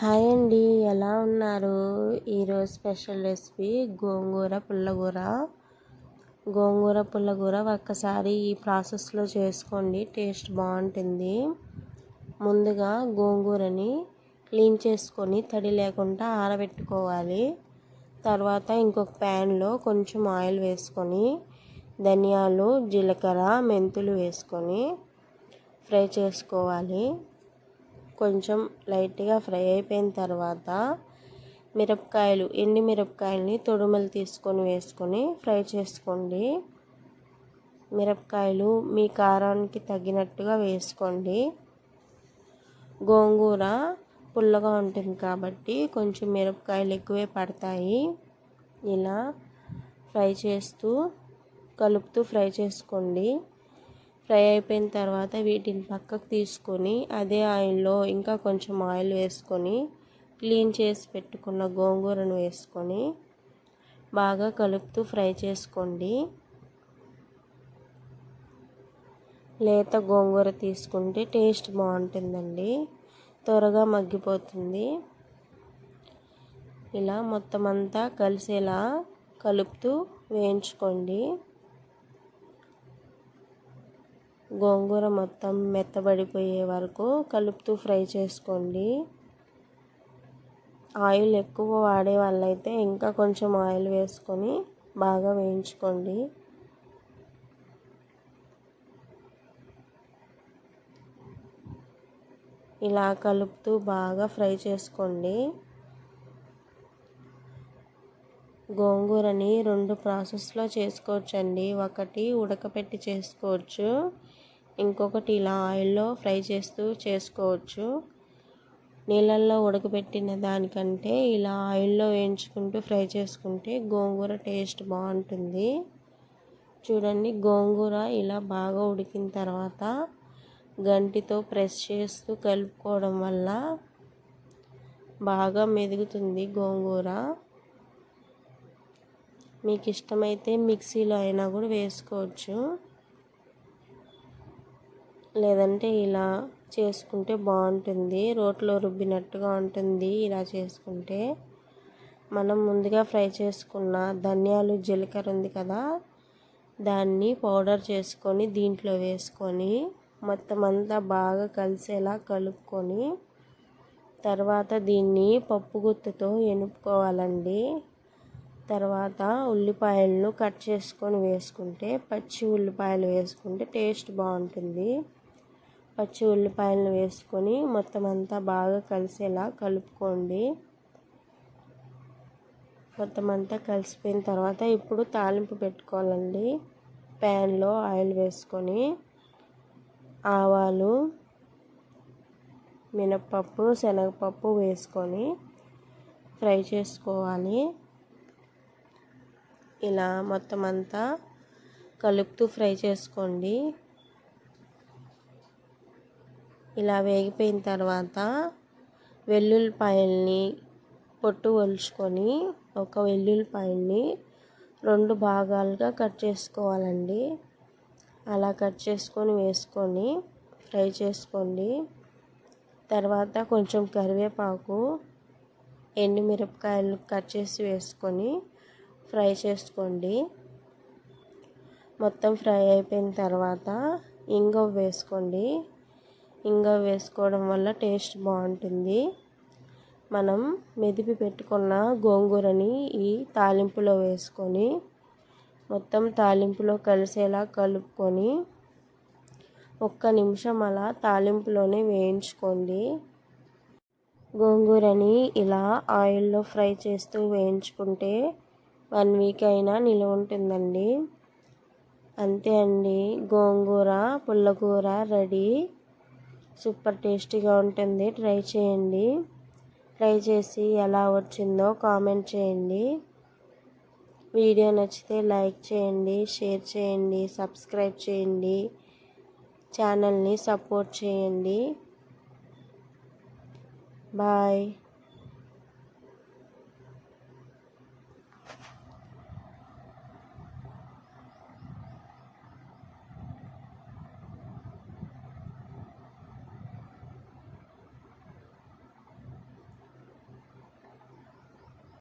Hi అండి ఎలా ఉన్నారు? ఈరోజు స్పెషల్ రెసిపీ గోంగూర పుల్లగూర గోంగూర పుల్లగూర ఒక్కసారి ఈ ప్రాసెస్లో చేసుకోండి టేస్ట్ బాగుంటుంది. ముందుగా గోంగూరని క్లీన్ చేసుకొని తడి లేకుండా ఆరబెట్టుకోవాలి. తర్వాత ఇంకొక ప్యాన్లో కొంచెం ఆయిల్ వేసుకొని ధనియాలు జీలకర్ర మెంతులు వేసుకొని ఫ్రై చేసుకోవాలి. కొంచెం లైట్గా ఫ్రై అయిపోయిన తర్వాత మిరపకాయలు ఎండి మిరపకాయలని తొడుమలు తీసుకొని వేసుకొని ఫ్రై చేసుకోండి. మిరపకాయలు మీ కారానికి తగినట్టుగా వేసుకోండి. గోంగూర పుల్లగా ఉంటుంది కాబట్టి కొంచెం మిరపకాయలు ఎక్కువే పడతాయి. ఇలా ఫ్రై చేస్తూ కలుపుతూ ఫ్రై చేసుకోండి. ఫ్రై అయిపోయిన తర్వాత వీటిని పక్కకు తీసుకొని అదే ఆయిల్లో ఇంకా కొంచెం ఆయిల్ వేసుకొని క్లీన్ చేసి పెట్టుకున్న గోంగూరను వేసుకొని బాగా కలుపుతూ ఫ్రై చేసుకోండి. లేత గోంగూర తీసుకుంటే టేస్ట్ బాగుంటుందండి. త్వరగా మగ్గిపోతుంది. ఇలా మొత్తం అంతా కలిసేలా కలుపుతూ వేయించుకోండి. గోంగూర మొత్తం మెత్తబడిపోయే వరకు కలుపుతూ ఫ్రై చేసుకోండి. ఆయిల్ ఎక్కువ వాడే వాళ్ళైతే ఇంకా కొంచెం ఆయిల్ వేసుకొని బాగా వేయించుకోండి. ఇలా కలుపుతూ బాగా ఫ్రై చేసుకోండి. గోంగూరని రెండు ప్రాసెస్లో చేసుకోవచ్చండి. ఒకటి ఉడకపెట్టి చేసుకోవచ్చు. ఇంకొకటి ఇలా ఆయిల్లో ఫ్రై చేస్తూ చేసుకోవచ్చు. నీళ్ళల్లో ఉడకబెట్టిన దానికంటే ఇలా ఆయిల్లో వేయించుకుంటూ ఫ్రై చేసుకుంటే గోంగూర టేస్ట్ బాగుంటుంది. చూడండి గోంగూర ఇలా బాగా ఉడికిన తర్వాత గంటితో ప్రెస్ చేస్తూ కలుపుకోవడం వల్ల బాగా మెదుగుతుంది గోంగూర. మీకు ఇష్టమైతే మిక్సీలో అయినా కూడా వేసుకోవచ్చు. లేదంటే ఇలా చేసుకుంటే బాగుంటుంది. రోట్లో రుబ్బినట్టుగా ఉంటుంది ఇలా చేసుకుంటే. మనం ముందుగా ఫ్రై చేసుకున్న ధనియాలు జీలకర్ర ఉంది కదా దాన్ని పౌడర్ చేసుకొని దీంట్లో వేసుకొని మొత్తం అంతా బాగా కలిసేలా కలుపుకొని తర్వాత దీన్ని పప్పు గుత్తుతో ఎనుపుకోవాలండి. తర్వాత ఉల్లిపాయలను కట్ చేసుకొని వేసుకుంటే పచ్చి ఉల్లిపాయలు వేసుకుంటే టేస్ట్ బాగుంటుంది. పచ్చి ఉల్లిపాయలను వేసుకొని మొత్తం అంతా బాగా కలిసేలా కలుపుకోండి. మొత్తం అంతా కలిసిపోయిన తర్వాత ఇప్పుడు తాలింపు పెట్టుకోవాలండి. ప్యాన్లో ఆయిల్ వేసుకొని ఆవాలు మినప్పప్పు శనగపప్పు వేసుకొని ఫ్రై చేసుకోవాలి. ఇలా మొత్తం అంతా కలుపుతూ ఫ్రై చేసుకోండి. ఇలా వేగిపోయిన తర్వాత వెల్లుల్లిపాయల్ని పొట్టు ఒలుచుకొని ఒక వెల్లుల్లిపాయల్ని రెండు భాగాలుగా కట్ చేసుకోవాలండి. అలా కట్ చేసుకొని వేసుకొని ఫ్రై చేసుకోండి. తర్వాత కొంచెం కరివేపాకు ఎండుమిరపకాయలు కట్ చేసి వేసుకొని ఫ్రై చేసుకోండి. మొత్తం ఫ్రై అయిపోయిన తర్వాత ఇంగవ వేసుకోండి. ఇంకా వేసుకోవడం వల్ల టేస్ట్ బాగుంటుంది. మనం మెదిపి పెట్టుకున్న గోంగూరని ఈ తాలింపులో వేసుకొని మొత్తం తాలింపులో కలిసేలా కలుపుకొని ఒక్క నిమిషం అలా తాలింపులోనే వేయించుకోండి. గోంగూరని ఇలా ఆయిల్లో ఫ్రై చేస్తూ వేయించుకుంటే వన్ వీక్ అయినా నిల్వ ఉంటుందండి. అంతే అండి. గోంగూర పుల్లకూర రెడీ. సూపర్ టేస్టీగా ఉంటుంది. ట్రై చేయండి. ట్రై చేసి ఎలా వచ్చిందో కామెంట్ చేయండి. వీడియో నచ్చితే లైక్ చేయండి షేర్ చేయండి సబ్స్క్రైబ్ చేయండి. ఛానల్ని సపోర్ట్ చేయండి. బాయ్.